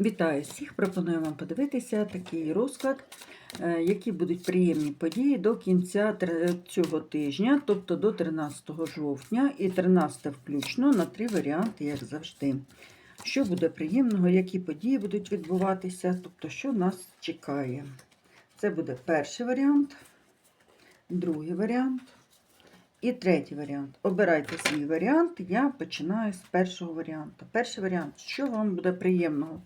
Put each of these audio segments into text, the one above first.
Вітаю всіх! Пропоную вам подивитися такий розклад, е, які будуть приємні події до кінця цього тижня, тобто до 13 жовтня і 13 включно на три варіанти, як завжди. Що буде приємного, які події будуть відбуватися, тобто, що нас чекає. Це буде перший варіант, другий варіант і третій варіант. Обирайте свій варіант. Я починаю з першого варіанту. Перший варіант, що вам буде приємного?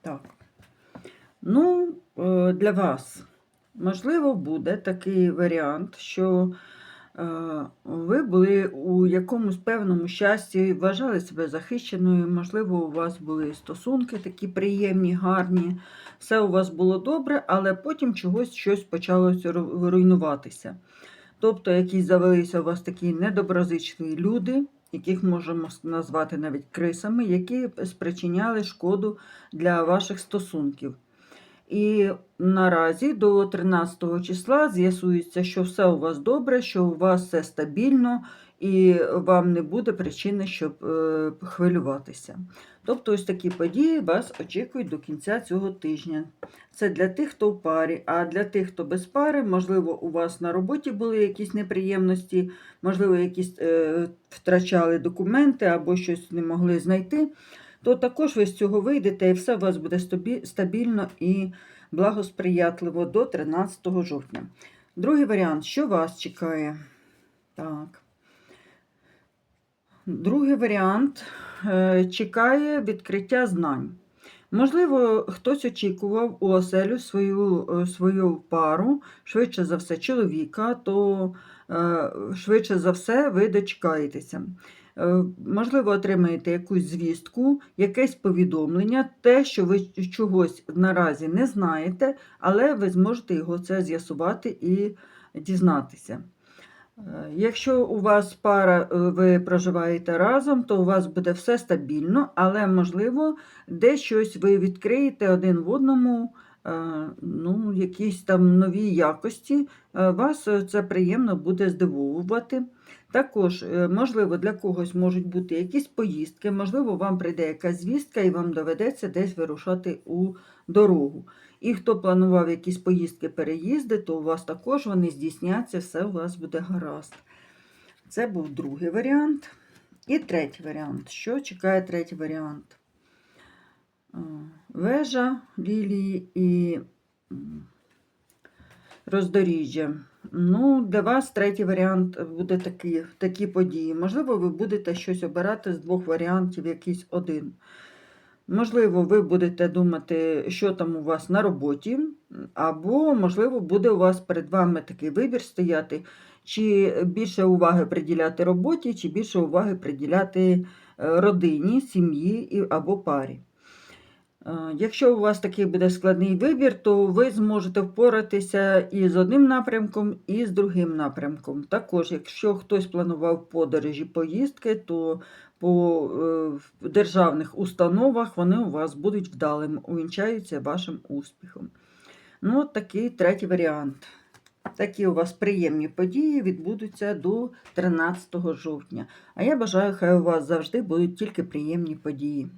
Так. Ну, е, для вас, можливо, буде такий варіант, що е, ви були у якомусь певному щасті, вважали себе захищеною, можливо, у вас були стосунки такі приємні, гарні, все у вас було добре, але потім чогось щось почало руйнуватися. Тобто, якісь завелися у вас такі недоброзичливі люди, яких можемо назвати навіть крисами, які спричиняли шкоду для ваших стосунків. І наразі до 13 числа з'ясується, що все у вас добре, що у вас все стабільно, і вам не буде причини, щоб е, хвилюватися. Тобто, ось такі події вас очікують до кінця цього тижня. Це для тих, хто в парі, а для тих, хто без пари, можливо, у вас на роботі були якісь неприємності, можливо, якісь е, втрачали документи або щось не могли знайти, то також ви з цього вийдете і все у вас буде стабільно і благосприятливо до 13 жовтня. Другий варіант, що вас чекає? Так. Другий варіант е, чекає відкриття знань. Можливо, хтось очікував у оселю свою, е, свою пару, швидше за все, чоловіка, то е, швидше за все ви дочекаєтеся. Е, Можливо, отримаєте якусь звістку, якесь повідомлення, те, що ви чогось наразі не знаєте, але ви зможете його це з'ясувати і дізнатися. Е, Якщо у вас пара, е, ви проживаєте разом, то у вас буде все стабільно, але, можливо, де щось ви відкриєте один в одному, ну, якісь там нові якості, вас це приємно буде здивовувати. Також, е, можливо, для когось можуть бути якісь поїздки, можливо, вам прийде якась звістка і вам доведеться десь вирушати у дорогу. І хто планував якісь поїздки, переїзди, то у вас також вони здійсняться, все у вас буде гаразд. Це був другий варіант. І третій варіант. Що чекає третій варіант? Вежа, лілії і роздоріжжя. Ну, для вас третій варіант буде такий, такі події. Можливо, ви будете щось обирати з двох варіантів, якийсь один. Можливо, ви будете думати, що там у вас на роботі, або, можливо, буде у вас перед вами такий вибір стояти, чи більше уваги приділяти роботі, чи більше уваги приділяти е, родині, сім'ї або парі. Е, Якщо у вас такий буде складний вибір, то ви зможете впоратися і з одним напрямком, і з другим напрямком. Також, якщо хтось планував подорожі, поїздки, то по е, державних установах вони у вас будуть вдалими, увінчаються вашим успіхом. Ну, от такий третій варіант. Такі у вас приємні події відбудуться до 13 жовтня. А я бажаю, хай у вас завжди будуть тільки приємні події.